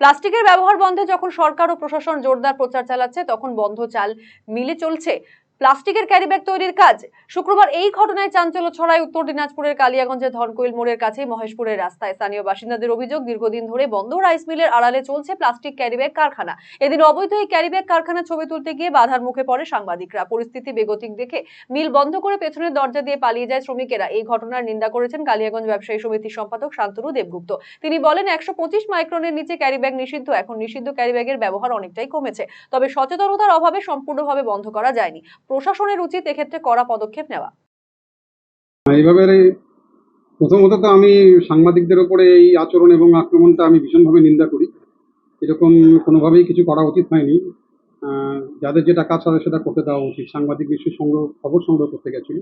প্লাস্টিকের ব্যবহার বন্ধে যখন সরকার ও প্রশাসন জোরদার প্রচার চালাচ্ছে, তখন বন্ধ চাল মিলে চলছে। প্লাস্টিকের ক্যারিব্যাগ তৈরির কাজ। শুক্রবার এই ঘটনায় চাঞ্চল্য ছড়ায় উত্তর দিনাজপুরের কালিয়াগঞ্জের ধনকৈল মোড়ের কাছেই মহেশপুরের রাস্তায়। স্থানীয় বাসিন্দাদের অভিযোগ, দীর্ঘদিন ধরে বন্ধ রাইস মিলের আড়ালে চলছে প্লাস্টিক ক্যারিব্যাগ কারখানা। এদিন অবৈধ এই ক্যারিব্যাগ কারখানা ছবি তুলতে গিয়ে বাধার মুখে পড়ে সাংবাদিকরা। পরিস্থিতি বেগতিক দেখে মিল বন্ধ করে পেছনের দরজা দিয়ে পালিয়ে যায় শ্রমিকেরা। এই ঘটনার নিন্দা করেছেন কালিয়াগঞ্জ ব্যবসায়ী সমিতির সম্পাদক শান্তনু দেবগুপ্ত। তিনি বলেন, একশো পঁচিশ মাইক্রনের নিচে ক্যারিব্যাগ নিষিদ্ধ। এখন নিষিদ্ধ ক্যারিব্যাগের ব্যবহার অনেকটাই কমেছে। তবে সচেতনতার অভাবে সম্পূর্ণভাবে বন্ধ করা যায়নি। প্রশাসনের উচিত এক্ষেত্রে কড়া পদক্ষেপ নেওয়া। এইভাবে রে- প্রথমত তো আমি সাংবাদিকদের ওপরে এই আচরণ এবং আক্রমণটা আমি ভীষণভাবে নিন্দা করি। এরকম কোনোভাবেই কিছু করা উচিত হয়নি। যাদের যেটা কাজ তাদের সেটা করতে দেওয়া উচিত। সাংবাদিক নিশ্চয়ই সংগ্রহ, খবর সংগ্রহ করতে গেছিল।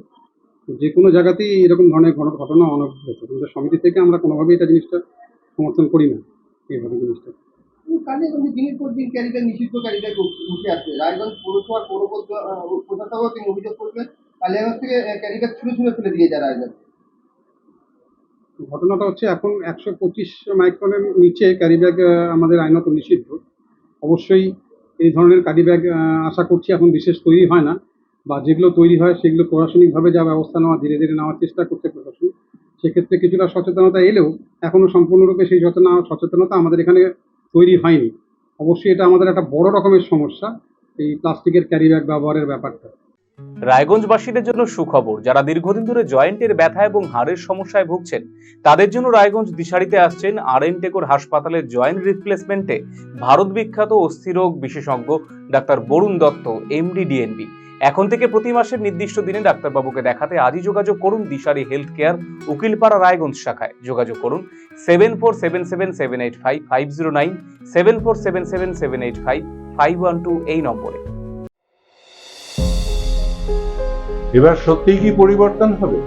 যে কোনো জায়গাতেই এরকম ধরনের ঘন- ঘটনা আমাদের সমিতি থেকে আমরা কোনোভাবেই এটা জিনিসটা সমর্থন করি না, এইভাবে জিনিসটা। আসছে অভিযোগ থেকে দিয়ে যায় ঘটনাটা হচ্ছে এখন একশো পঁচিশ মাইক্রনের নিচে ক্যারি ব্যাগ আমাদের আইনত নিষিদ্ধ। অবশ্যই এই ধরনের ক্যারি ব্যাগ আশা করছি এখন বিশেষ তৈরি হয় না। বা যেগুলো তৈরি হয়, সেগুলো প্রশাসনিকভাবে যা ব্যবস্থা নেওয়া, ধীরে ধীরে নেওয়ার চেষ্টা করছে প্রশাসন। সেক্ষেত্রে কিছুটা সচেতনতা এলেও এখনও সম্পূর্ণরূপে সেই সচেতনা, সচেতনতা আমাদের এখানে তৈরি হয়নি। অবশ্যই এটা আমাদের একটা বড় রকমের সমস্যা, এই প্লাস্টিকের ক্যারি ব্যাগ ব্যবহারের ব্যাপারটা। রায়গঞ্জবাসীদের জন্য সুখবর, যারা দীর্ঘদিন ধরে জয়েন্টের ব্যথা এবং হাড়ের সমস্যায় ভুগছেন, তাদের জন্য রায়গঞ্জ দিশারিতে আসছেন আর এন টেকোর হাসপাতালের জয়েন্ট রিপ্লেসমেন্টে ভারত বিখ্যাত অস্থিরোগ বিশেষজ্ঞ doctor Barun Dutta MD DNB এখন থেকে প্রতি মাসের নির্দিষ্ট দিনে ডাক্তারবাবুকে দেখাতে আজই যোগাযোগ করুন দিশারি হেলথ কেয়ার উকিলপাড়া রায়গঞ্জ শাখায়। যোগাযোগ করুন seven four seven seven seven eight five five zero nine seven four seven seven seven eight five five one two এই নম্বরে। এবার সত্যিই কি পরিবর্তন হবে?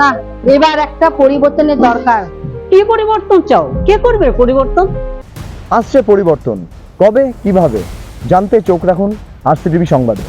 না এবার একটা পরিবর্তনের দরকার। কি পরিবর্তন চাও? কে করবে পরিবর্তন? আসছে পরিবর্তন। কবে? কীভাবে? জানতে চোখ রাখুন আরসিটিভি সংবাদে।